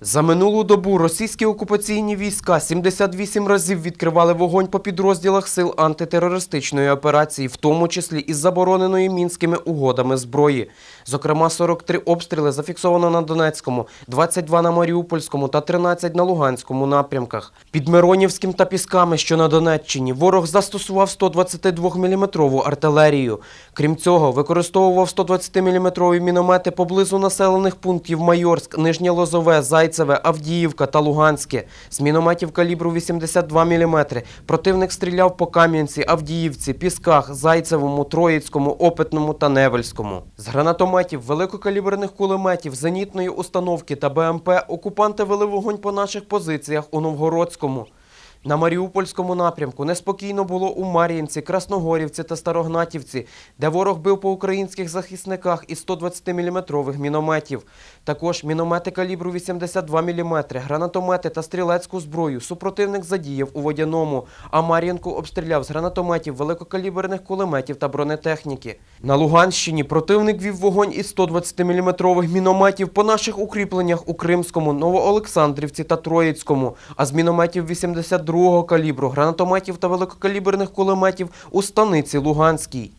За минулу добу російські окупаційні війська 78 разів відкривали вогонь по підрозділах сил антитерористичної операції, в тому числі із забороненої мінськими угодами зброї. Зокрема, 43 обстріли зафіксовано на Донецькому, 22 на Маріупольському та 13 на Луганському напрямках. Під Миронівським та Пісками, що на Донеччині, ворог застосував 122-мм артилерію. Крім цього, використовував 120-мм міномети поблизу населених пунктів Майорськ, Нижнє Лозове, Зайцеве, Авдіївка та Луганське. З мінометів калібру 82 мм противник стріляв по Кам'янці, Авдіївці, Пісках, Зайцевому, Троїцькому, Опитному та Невельському. З гранатометів, великокаліберних кулеметів, зенітної установки та БМП окупанти вели вогонь по наших позиціях у Новгородському. На Маріупольському напрямку неспокійно було у Мар'їнці, Красногорівці та Старогнатівці, де ворог бив по українських захисниках із 120-мм мінометів. Також міномети калібру 82 мм, гранатомети та стрілецьку зброю супротивник задіяв у Водяному, а Мар'їнку обстріляв з гранатометів, великокаліберних кулеметів та бронетехніки. На Луганщині противник вів вогонь із 120-мм мінометів по наших укріпленнях у Кримському, Новоолександрівці та Троїцькому, а з мінометів 82-го калібру, гранатометів та великокаліберних кулеметів у станиці Луганській.